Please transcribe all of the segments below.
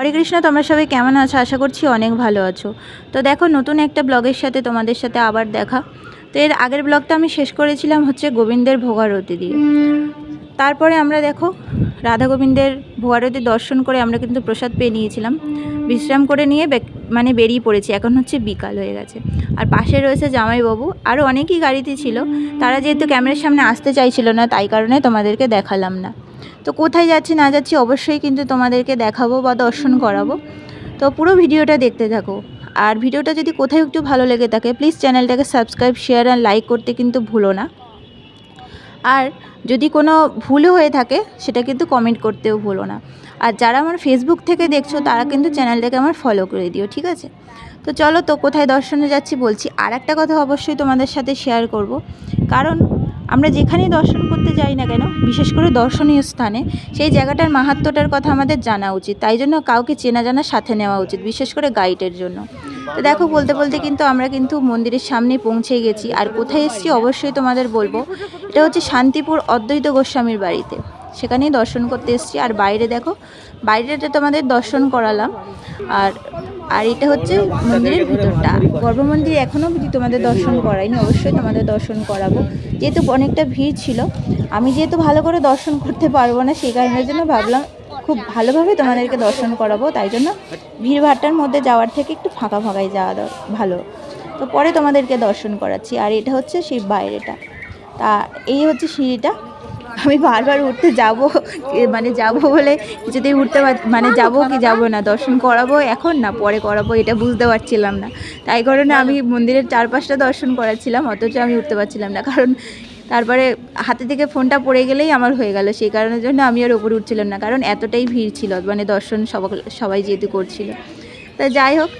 হরে কৃষ্ণ, তোমরা সবাই কেমন আছো? আশা করছি অনেক ভালো আছো। তো দেখো, নতুন একটা ব্লগের সাথে তোমাদের সাথে আবার দেখা। তো এর আগের ব্লগটা আমি শেষ করেছিলাম হচ্ছে গোবিন্দের ভোগারতি দিয়ে। তারপরে আমরা দেখো, রাধা গোবিন্দের ভোগারতি দর্শন করে আমরা কিন্তু প্রসাদ পেয়ে নিয়েছিলাম। বিশ্রাম করে নিয়ে মানে বেরিয়ে পড়েছি। এখন হচ্ছে বিকাল হয়ে গেছে। আর পাশে রয়েছে জামাইবাবু। আরও অনেকেই গাড়িতে ছিল। তারা যেহেতু ক্যামেরার সামনে আসতে চাইছিল না, তাই কারণে তোমাদেরকে দেখালাম না। তো কোথায় যাচ্ছি না যাচ্ছি অবশ্যই কিন্তু তোমাদেরকে দেখাবো বা দর্শন করাবো। তো পুরো ভিডিওটা দেখতে থাকো। আর ভিডিওটা যদি কোথায় একটু ভালো লেগে থাকে প্লিজ চ্যানেলটাকে সাবস্ক্রাইব শেয়ার আর লাইক করতে কিন্তু ভুলো না। আর যদি কোনো ভুলও হয়ে থাকে, সেটা কিন্তু কমেন্ট করতেও ভুলো না। আর যারা আমার ফেসবুক থেকে দেখছ, তারা কিন্তু চ্যানেলটাকে আমার ফলো করে দিও, ঠিক আছে? তো চলো তো কোথায় দর্শনে যাচ্ছি বলছি। আর একটা কথা অবশ্যই তোমাদের সাথে শেয়ার করব। কারণ আমরা যেখানেই দর্শন করতে যাই না কেন, বিশেষ করে দর্শনীয় স্থানে, সেই জায়গাটার মাহাত্ম্যটার কথা আমাদের জানা উচিত। তাই জন্য কাউকে চেনা জানা সাথে নেওয়া উচিত, বিশেষ করে গাইডের জন্য। তো দেখো, বলতে বলতে কিন্তু আমরা কিন্তু মন্দিরের সামনে পৌঁছে গেছি। আর কোথায় এসেছি অবশ্যই তোমাদের বলব, এটা হচ্ছে শান্তিপুর অদ্বৈত গোস্বামীর বাড়িতে। সেখানেই দর্শন করতে এসেছি। আর বাইরে দেখো, বাইরেটা তোমাদের দর্শন করালাম। আর আর এটা হচ্ছে মন্দিরের ভিতরটা। গর্ভমন্দির এখনও অবধি তোমাদের দর্শন করাইনি অবশ্যই তোমাদের দর্শন করাবো। যেহেতু অনেকটা ভিড় ছিল, আমি যেহেতু ভালো করে দর্শন করতে পারব না, সেই কারণের জন্য ভাবলাম খুব ভালোভাবে তোমাদেরকে দর্শন করাবো, তাই জন্য ভিড়ভাট্টার মধ্যে যাওয়ার থেকে একটু ফাঁকা ফাঁকাই যাওয়া ভালো। তো পরে তোমাদেরকে দর্শন করাচ্ছি, আর এটা হচ্ছে সেই বাইরেটা। তা এই হচ্ছে সিঁড়িটা আমি বারবার উঠতে যাব মানে যাব বলে কিছুতেই উঠতে মানে যাব কি যাব না, দর্শন করাবো এখন না, পরে করাবো এটা বুঝতে পারছিলাম না। তাই কারণে আমি মন্দিরের চারপাশটা দর্শন করাচ্ছিলাম, অথচ আমি উঠতে পারছিলাম না, কারণ তারপরে হাতে থেকে ফোনটা পড়ে গেলেই আমার হয়ে গেল, সেই কারণের জন্য আমি আর ওপরে উঠছিলাম না, কারণ এতটাই ভিড় ছিল মানে দর্শন সবাই যেহেতু করছিল। তা যাই হোক,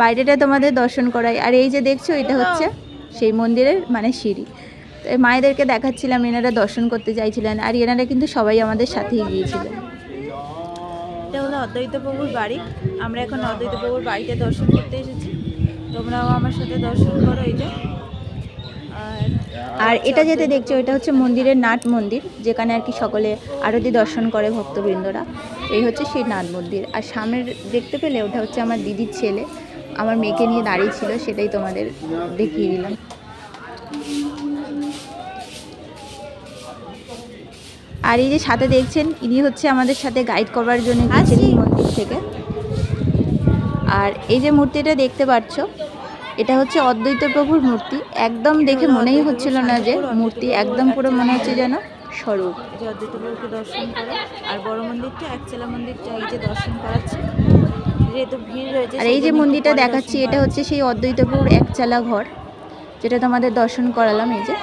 বাইরেটা তোমাদের দর্শন করাই, আর এই যে দেখছ, এটা হচ্ছে সেই মন্দিরের মানে সিঁড়ি। মায়েদেরকে দেখাচ্ছিলাম এনারা দর্শন করতে চাইছিলেন আর এনারা কিন্তু সবাই আমাদের সাথেই গিয়েছিলেন এটা হলো অদ্বৈত প্রভুর বাড়ি। আমরা এখন অদ্বৈত প্রভুর বাড়িতে দর্শন করতে এসেছি। তোমরাও আমার সাথে দর্শন করো এই যে। আর আর এটা যেতে দেখছ এটা হচ্ছে মন্দিরের নাট মন্দির যেখানে আর কি সকলে আরতি দর্শন করে ভক্তবৃন্দরা। এই হচ্ছে সেই নাট মন্দির। আর সামনের দেখতে পেলে ওটা হচ্ছে আমার দিদির ছেলে। আমার মেয়েকে নিয়ে দাঁড়িয়ে ছিল সেটাই তোমাদের দেখিয়ে দিলাম। আর এই যে সাথে দেখছেন ইনি হচ্ছে আমাদের সাথে গাইড করবার জন্য গেছিলেন মন্দির থেকে। আর এই যে মূর্তিটা দেখতে পাচ্ছ এটা হচ্ছে অদ্বৈত প্রভুর মূর্তি। একদম দেখে মনেই হচ্ছিল না যে মূর্তি একদম পুরো মনে হচ্ছে যেন স্বরূপ। যে অদ্বৈত প্রভুকে দর্শন করে আর বড় মন্দিরটা একচেলা মন্দিরটা এই যে দর্শন করাচ্ছে। যেহেতু ভিড় রয়েছে আর এই যে মন্দিরটা দেখাচ্ছি এটা হচ্ছে সেই অদ্বৈত প্রভুর একচালা ঘর। যেটা তোমাদের দর্শন করালাম, এই যে।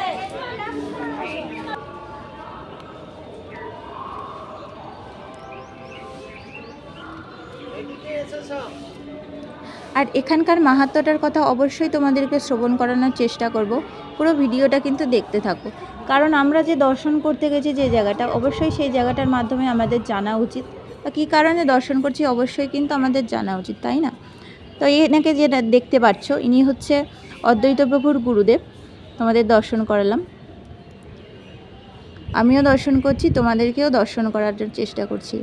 আর এখানকার মাহাত্ম্যটার কথা অবশ্যই তোমাদেরকে শ্রবণ করানোর চেষ্টা করব। পুরো ভিডিওটা কিন্তু দেখতে থাকো। কারণ আমরা যে দর্শন করতে গেছি যে জায়গাটা, অবশ্যই সেই জায়গাটার মাধ্যমে আমাদের জানা উচিত। বা কী কারণে দর্শন করছি, অবশ্যই কিন্তু আমাদের জানা উচিত, তাই না? তো এনাকে যেটা দেখতে পাচ্ছ ইনি হচ্ছে অদ্বৈত প্রভুর গুরুদেব। তোমাদের দর্শন করালাম। আমিও দর্শন করছি, তোমাদেরকেও দর্শন করার চেষ্টা করছি।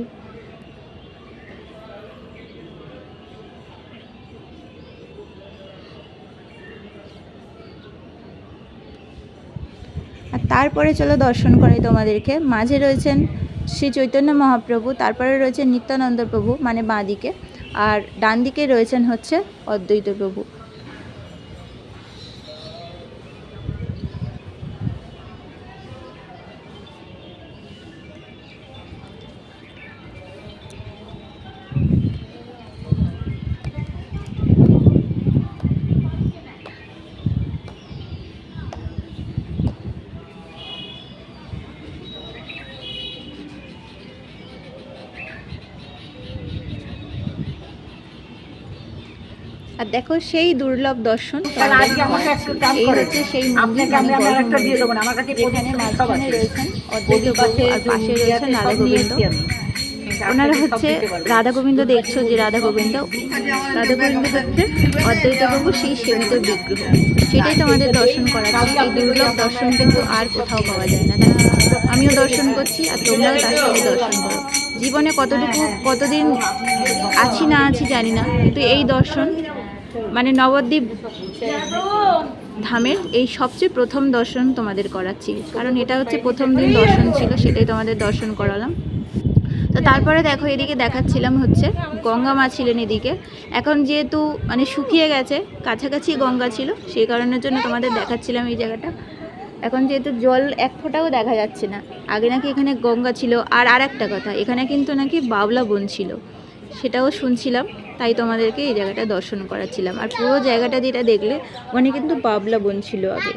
আর তারপরে চলো দর্শন করে তোমাদেরকে। মাঝে রয়েছেন শ্রী চৈতন্য মহাপ্রভু, তারপরে রয়েছে নিত্যানন্দ প্রভু মানে বাঁ দিকে আর ডান দিকে রয়েছেন হচ্ছে অদ্বৈত প্রভু আর দেখো সেই দুর্লভ দর্শন তোমাদের এই হচ্ছে সেই মন্দির গর্ভ মন্দির। যেখানে মাঝখানে রয়েছেন পাশে গোবিন্দ ওনারা হচ্ছে রাধা গোবিন্দ দেখছ যে রাধা গোবিন্দ? রাধা গোবিন্দ হচ্ছে অদ্বৈত প্রভু সেই সেবিত বিগ্রহ। সেটাই তোমাদের দর্শন করা এই দুর্লভ দর্শন কিন্তু আর কোথাও পাওয়া যায় না। আমিও দর্শন করছি আর তোমরাও তার সঙ্গে দর্শন করো। জীবনে কতটুকু কতদিন আছি না আছি জানি না কিন্তু এই দর্শন মানে নবদ্বীপ ধামের এই সবচেয়ে প্রথম দর্শন তোমাদের করাচ্ছি। কারণ এটা হচ্ছে প্রথম দিন দর্শন ছিল, সেটাই তোমাদের দর্শন করালাম। তো তারপরে দেখো, এদিকে দেখাচ্ছিলাম হচ্ছে গঙ্গা মা ছিলেন এদিকে। এখন যেহেতু মানে শুকিয়ে গেছে, কাছাকাছি গঙ্গা ছিল, সেই কারণের জন্য তোমাদের দেখাচ্ছিলাম এই জায়গাটা। এখন যেহেতু জল এক ফোঁটাও দেখা যাচ্ছে না, আগে নাকি এখানে গঙ্গা ছিল। আর আর একটা কথা, এখানে কিন্তু নাকি বাবলা বন ছিল। সেটাও শুনছিলাম, তাই তোমাদেরকে এই জায়গাটা দর্শন করাচ্ছিলাম। আর পুরো জায়গাটা যেটা দেখলে, ওখানে কিন্তু বাবলা বন ছিল আগে।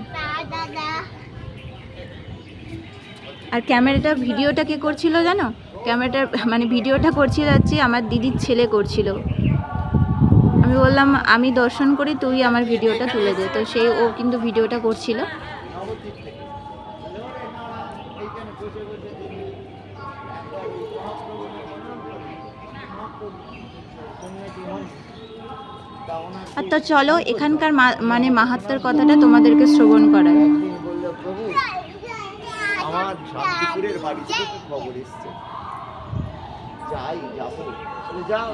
আর ক্যামেরাটা, ভিডিওটা কে করছিল জানো? ক্যামেরাটা মানে ভিডিওটা করছিল হচ্ছে আমার দিদির ছেলে করছিল। আমি বললাম, আমি দর্শন করি, তুই আমার ভিডিওটা তুলে দে। তো সেই ও কিন্তু ভিডিওটা করছিল। আর তো চলো, এখানকার মানে মাহাত্মার কথাটা তোমাদেরকে শ্রবণ করায় আমার শান্তিপুরের বাড়ি থেকে যাই, যাব। যাও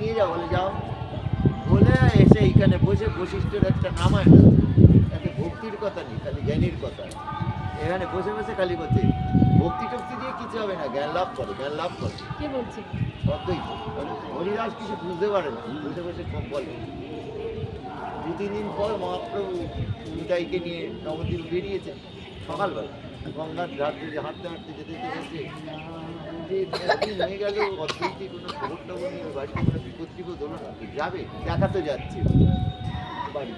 নিয়ে যাও, বলে যাও। বলে এসে এইখানে বসে একটা ভক্তির কথা নেই, খালি জ্ঞানীর কথা। এখানে বসে বসে খালি বলছে ভক্তি টক্তি দিয়ে কিছু হবে না জ্ঞান লাভ করো জ্ঞান লাভ করো। কে বলছে? অদ্বৈত হরিদাস কিছু বুঝতে পারে না বসে বসে কম বলে। দু তিন দিন পর মহাপ্রভু নিতাইকে নিয়ে নবদ্বীপ বেরিয়েছে সকালবেলা। গঙ্গার ঘাট দিয়ে হাঁটতে হাঁটতে যেতে যেতে যে হয়ে গেল অদ্বৈতী কোনো খবর টবর ওর বাড়িতে কোনো বিপদ টিপদ হলো না। যাবে দেখা তো যাচ্ছে। বাড়ি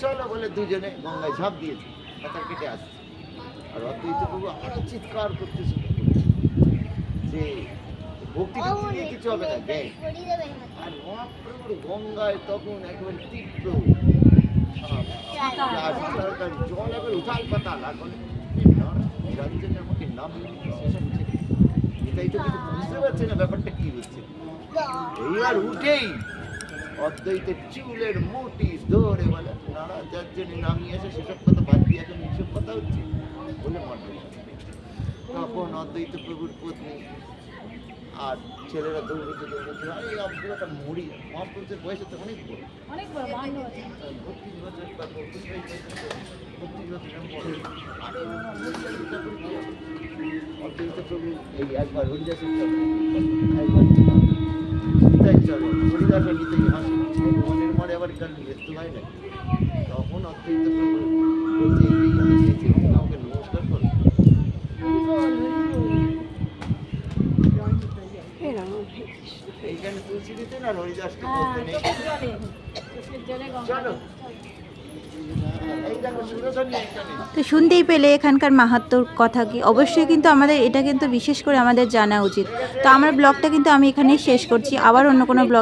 চলো বলে দুজনে গঙ্গায় ঝাঁপ দিয়েছে সাঁতার কেটে আসছে। আর অদ্বৈত প্রভু আরও চিৎকার করতে শুরু করছে যে ভক্তি দিয়ে কিছু হবে না জ্ঞান। আর মহাপ্রভুর গঙ্গায় তখন একেবারে তীব্র আর জল একেবারে পাতাল। আর জন্য আমাকে নাম এটাই তো কিছু বুঝতে পারছে না ব্যাপারটা কি হচ্ছে? এইবার উঠেই অদ্বৈতের চুলের মোটি ধরে বলে নানা যার জন্য নামিয়ে আসে সেসব কথা বাদ দিয়ে এখন এইসব কথা হচ্ছে? বলে মারবে তখন অদ্বৈত প্রভুর পত্নী আর ছেলেরা দৌড়েছে আরে আব্দুলটা মরি মহাপুরুষের বয়সে তো অনেক বড়। অনেক বড় বছর। বত্রিশ বছর বা বত্রিশ বছর বত্রিশ অদ্বৈত প্রভু এই একবার হরিদাসের একবার তো শুনতেই পেলে এখানকার মাহাত্মর কথা কি? অবশ্যই কিন্তু আমাদের, এটা কিন্তু বিশেষ করে আমাদের জানা উচিত। তো আমার ব্লগটা কিন্তু আমি এখানেই শেষ করছি। আবার অন্য কোনো ব্লগ